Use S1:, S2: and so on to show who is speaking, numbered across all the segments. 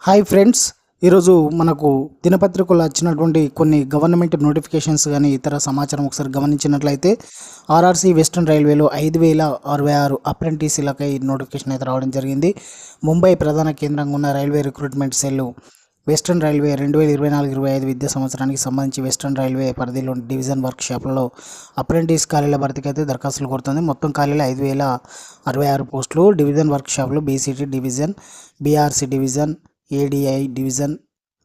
S1: Hi friends ఈరోజు మనకు దినపత్రికలో వచ్చినటువంటి కొన్ని గవర్నమెంట్ నోటిఫికేషన్స్ కానీ ఇతర సమాచారం ఒకసారి గమనించినట్లయితే ఆర్ఆర్సీ వెస్ట్రన్ రైల్వేలో ఐదు వేల అరవై ఆరు అప్రెంటిసీలకై నోటిఫికేషన్ అయితే రావడం జరిగింది. ముంబై ప్రధాన కేంద్రంగా ఉన్న railway recruitment cell western railway రెండు వేల ఇరవై నాలుగు ఇరవై ఐదు విద్యా సంవత్సరానికి సంబంధించి వెస్ట్రన్ రైల్వే పరిధిలోని డివిజన్ వర్క్ షాప్లలో అప్రెంటిస్ ఖాళీల భర్తీకి అయితే దరఖాస్తులు కోరుతుంది. మొత్తం ఖాళీలు ఐదు వేల అరవై ఆరు పోస్టులు. డివిజన్ వర్క్ షాప్లు BCT division BRC division ADI division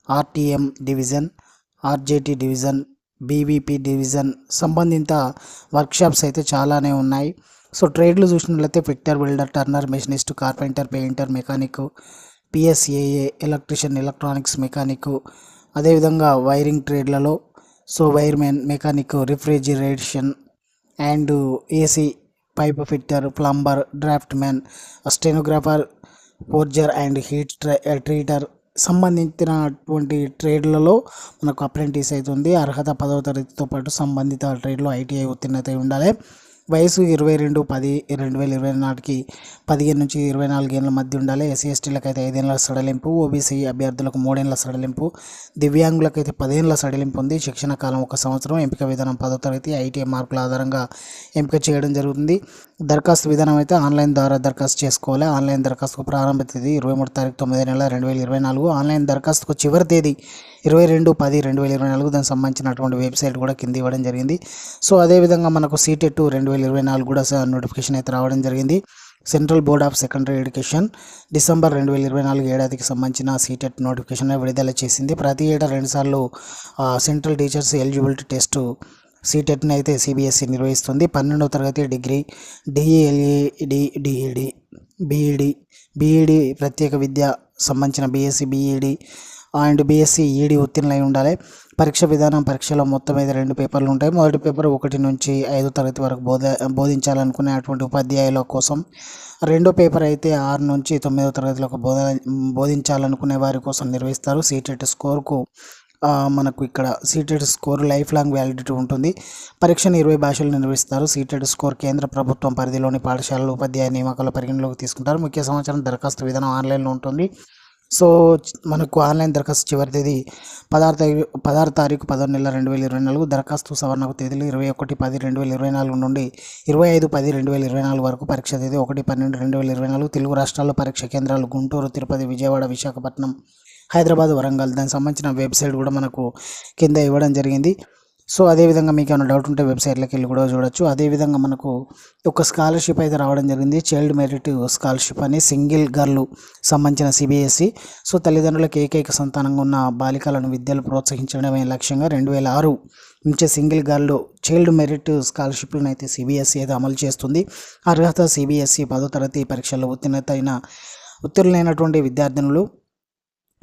S1: RTM division RJT division BVP division సంబంధిత వర్క్షాప్స్ అయితే చాలానే ఉన్నాయి. సో ట్రేడ్లు చూసినట్లయితే fitter builder turner machinist carpenter painter mechanic PSAA electrician electronics mechanic అదేవిధంగా wiring ట్రేడ్లలో so wiremen mechanic refrigeration and AC pipe fitter plumber draft stenographer forger and heat treater సంబంధించినటువంటి ట్రేడ్లలో మనకు అప్రెంటిస్ అవుతుంది. అర్హత పదవ తరగతితో పాటు సంబంధిత ట్రేడ్లో ఐటీఐ ఉత్తీర్ణత ఉండాలి. వయసు ఇరవై రెండు పది రెండు వేల ఇరవై నాటికి పదిహేను నుంచి ఇరవై నాలుగేళ్ళ మధ్య ఉండాలి. ఎస్సీ ఎస్టీలకు అయితే ఐదేళ్ళ సడలింపు ఓబీసీ అభ్యర్థులకు మూడేళ్ళ సడలింపు దివ్యాంగులకు అయితే పదిహేనుల సడలింపు ఉంది. శిక్షణ కాలం ఒక సంవత్సరం ఎంపిక విధానం పదో తరగతి ఐటీఐ మార్కుల ఆధారంగా ఎంపిక చేయడం జరుగుతుంది. దరఖాస్తు విధానం అయితే ఆన్లైన్ ద్వారా దరఖాస్తు చేసుకోవాలి. ఆన్లైన్ దరఖాస్తుకు ప్రారంభ తేదీ ఇరవై మూడు తారీఖు తొమ్మిది నెల రెండు వేల ఇరవై నాలుగు. ఆన్లైన్ దరఖాస్తుకు చివరి తేదీ ఇరవై రెండు పది రెండు వేల ఇరవై నాలుగు. దానికి సంబంధించినటువంటి వెబ్సైట్ కూడా కింద ఇవ్వడం జరిగింది. సో అదేవిధంగా మనకు సీటెట్ రెండు వేల ఇరవై నాలుగు కూడా నోటిఫికేషన్ అయితే రావడం జరిగింది. Central board of secondary education December రెండు వేల ఇరవై నాలుగు ఏడాదికి సంబంధించిన సీటెట్ నోటిఫికేషన్ విడుదల చేసింది. ప్రతి ఏటా రెండుసార్లు సెంట్రల్ టీచర్స్ ఎలిజిబిలిటీ టెస్ట్ సీటెట్ని అయితే సిబిఎస్ఈ నిర్వహిస్తుంది. పన్నెండవ తరగతి degree DElEd DEd BEd BEd ప్రత్యేక విద్య సంబంధించిన BSc BEd and BSc ED ఉత్తీర్ణులై ఉండాలి. పరీక్ష విధానం పరీక్షలో మొత్తం మీద రెండు పేపర్లు ఉంటాయి. మొదటి పేపర్ ఒకటి నుంచి ఐదో తరగతి వరకు బోధ బోధించాలనుకునే అటువంటి ఉపాధ్యాయుల కోసం. రెండో పేపర్ అయితే ఆరు నుంచి తొమ్మిదో తరగతిలోకి బోధ బోధించాలనుకునే వారి కోసం నిర్వహిస్తారు. సీటెట్ స్కోర్కు మనకు ఇక్కడ CTET score life long validity ఉంటుంది. పరీక్షను ఇరవై భాషలు నిర్వహిస్తారు. సీటెడ్ స్కోర్ కేంద్ర ప్రభుత్వం పరిధిలోని పాఠశాలలు ఉపాధ్యాయ నియామకాలు పరిగణలోకి తీసుకుంటారు. ముఖ్య సమాచారం దరఖాస్తు విధానం ఆన్లైన్లో ఉంటుంది. సో మనకు ఆన్లైన్ దరఖాస్తు చివరి తేదీ పదహారు తారీఖు పదహారు తారీఖు పదహారు నెల రెండు వేల ఇరవై నాలుగు దరఖాస్తు సవరణకు తేదీలు ఇరవై ఒకటి పది రెండు వేల ఇరవై నాలుగు నుండి ఇరవై ఐదు పది రెండు వేల ఇరవై నాలుగు వరకు పరీక్ష తేదీ ఒకటి పన్నెండు రెండు వేల ఇరవై నాలుగు తెలుగు రాష్ట్రాల్లో పరీక్ష కేంద్రాలు గుంటూరు తిరుపతి విజయవాడ విశాఖపట్నం హైదరాబాద్ వరంగల్. దానికి సంబంధించిన వెబ్సైట్ కూడా మనకు కింద ఇవ్వడం జరిగింది. సో అదేవిధంగా మీకు ఏమైనా డౌట్ ఉంటే వెబ్సైట్లోకి వెళ్ళి కూడా చూడొచ్చు. అదేవిధంగా మనకు ఒక స్కాలర్షిప్ అయితే రావడం జరిగింది. చైల్డ్ మెరిట్ స్కాలర్షిప్ అని సింగిల్ గర్లు సంబంధించిన సిబిఎస్ఈ సో తల్లిదండ్రులకు ఏకైక సంతానంగా ఉన్న బాలికలను విద్యలు ప్రోత్సహించడమే లక్ష్యంగా రెండు వేల ఆరు నుంచి సింగిల్ గర్ల్ చైల్డ్ మెరిట్ స్కాలర్షిప్లను అయితే సిబిఎస్ఈ అయితే అమలు చేస్తుంది. అర్హత సిబిఎస్ఈ పదో తరగతి పరీక్షల్లో ఉత్తీర్ణత అయిన ఉత్తీర్ణులైనటువంటి విద్యార్థినులు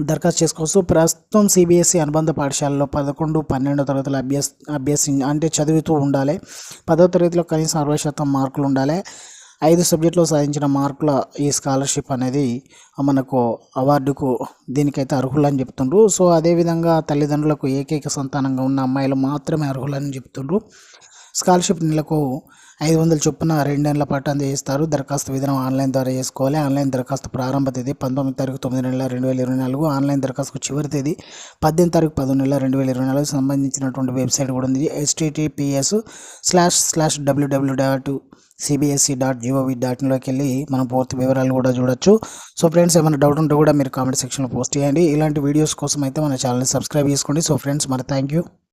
S1: దరఖాస్తు చేసుకోవచ్చు. ప్రస్తుతం సిబిఎస్ఈ అనుబంధ పాఠశాలలో పదకొండు పన్నెండో తరగతులు అభ్యస్ అభ్యసి అంటే చదువుతూ ఉండాలి. పదో తరగతిలో కనీసం అరవై శాతం మార్కులు ఉండాలి. ఐదు సబ్జెక్టులో సాధించిన మార్కుల ఈ స్కాలర్షిప్ అనేది మనకు అవార్డుకు దీనికైతే అర్హులని చెప్తుండ్రు. సో అదేవిధంగా తల్లిదండ్రులకు ఏకైక సంతానంగా ఉన్న అమ్మాయిలు మాత్రమే అర్హులని చెప్తుండ్రు. స్కాలర్షిప్ నెలకు ఐదు వందల చొప్పున రెండేళ్ళ పాటు అందజేస్తారు దరఖాస్తు విధానం ఆన్లైన్ ద్వారా చేసుకోవాలి. ఆన్లైన్ దరఖాస్తు ప్రారంభ తేదీ పంతొమ్మిది తారీఖు తొమ్మిది నెలల రెండు వేల ఇరవై నాలుగు. ఆన్లైన్ దరఖాస్తు చివరి తేదీ పద్దెనిమిది తారీఖు పదకొండు నెలల రెండు వేల ఇరవై నాలుగు. సంబంధించినటువంటి వెబ్సైట్ కూడా ఉంది. HTTPS slash slash WWW dot CBSE dot GOV dot ఇన్లోకి వెళ్ళి మనం పూర్తి వివరాలు కూడా చూడొచ్చు. సో ఫ్రెండ్స్ ఏమైనా డౌట్ ఉంటే కూడా మీరు కామెంట్ సెక్షన్లో పోస్ట్ చేయండి. ఇలాంటి వీడియోస్ కోసం అయితే మన ఛానల్ని సబ్స్క్రైబ్ చేసుకోండి. సో ఫ్రెండ్స్ మరి థ్యాంక్ యూ